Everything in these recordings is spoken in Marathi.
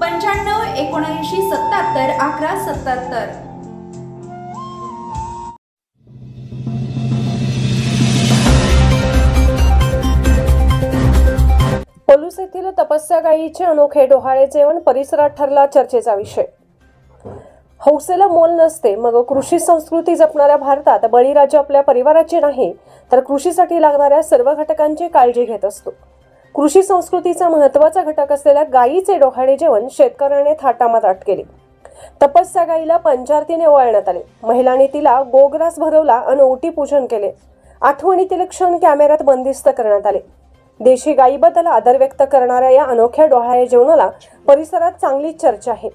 पंच्याण्णव एकोणऐंशी सत्याहत्तर अकरा सत्याहत्तर. पलूस येथील तपस्या गायीचे अनोखे डोहाळे जेवण परिसरात ठरला चर्चेचा विषय. हौसेला मोल नसते मग कृषी संस्कृती जपणाऱ्या भारतात बळीराजा आपल्या परिवाराची नाही तर कृषीसाठी लागणाऱ्या सर्व घटकांची काळजी घेत असतो. कृषी संस्कृतीचा महत्त्वाचा घटक असलेल्या गायीचे डोहाळे जेवण शेतकऱ्याने थाटामाटात केले. तपस्या गायीला पंचारतीने वळण्यात आले. महिलांनी तिला गोग्रास भरवला आणि ओटी पूजन केले. आठवणीतील क्षण कॅमेऱ्यात बंदिस्त करण्यात आले. देशी गायीबद्दल आदर व्यक्त करणाऱ्या या अनोख्या डोहाळे जेवणाला परिसरात चांगली चर्चा आहे.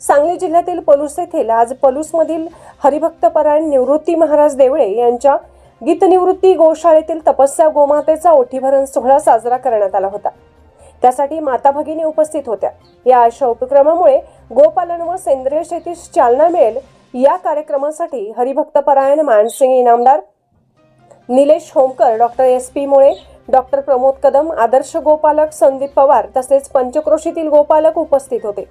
सांगली जिल्ह्यातील पलूस येथील आज पलूसमधील हरिभक्तपरायण निवृत्ती महाराज देवळे यांच्या गीतनिवृत्ती गोशाळेतील तपस्या गोमातेचा ओठीभरण सोहळा साजरा करण्यात आला होता. त्यासाठी माता भगिनी उपस्थित होत्या. या अशा उपक्रमामुळे गोपालन व सेंद्रिय शेतीस चालना मिळेल. या कार्यक्रमासाठी हरिभक्तपरायण Mansing Inamdar Nilesh Homkar doctor S P Mule doctor Pramod Kadam आदर्श गोपालक संदीप पवार तसेच पंचक्रोशीतील गोपालक उपस्थित होते.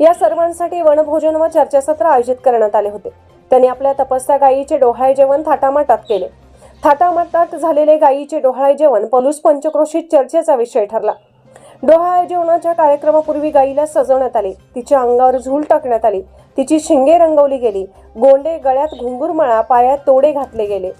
या सर्वांसाठी वनभोजन व चर्चासत्र आयोजित करण्यात आले होते. त्यांनी आपल्या तपस्या गायीचे डोहाळे जेवण थाटामाटात केले. थाटामाटात झालेले गायीचे डोहाळे जेवण पलूस पंचक्रोशीत चर्चेचा विषय ठरला. डोहाळे जेवणाच्या कार्यक्रमापूर्वी गायीला सजवण्यात आले. तिच्या अंगावर झूल टाकण्यात आली. तिची शिंगे रंगवली गेली. गोंडे गळ्यात घुंगुरमाळा पायात तोडे घातले गेले.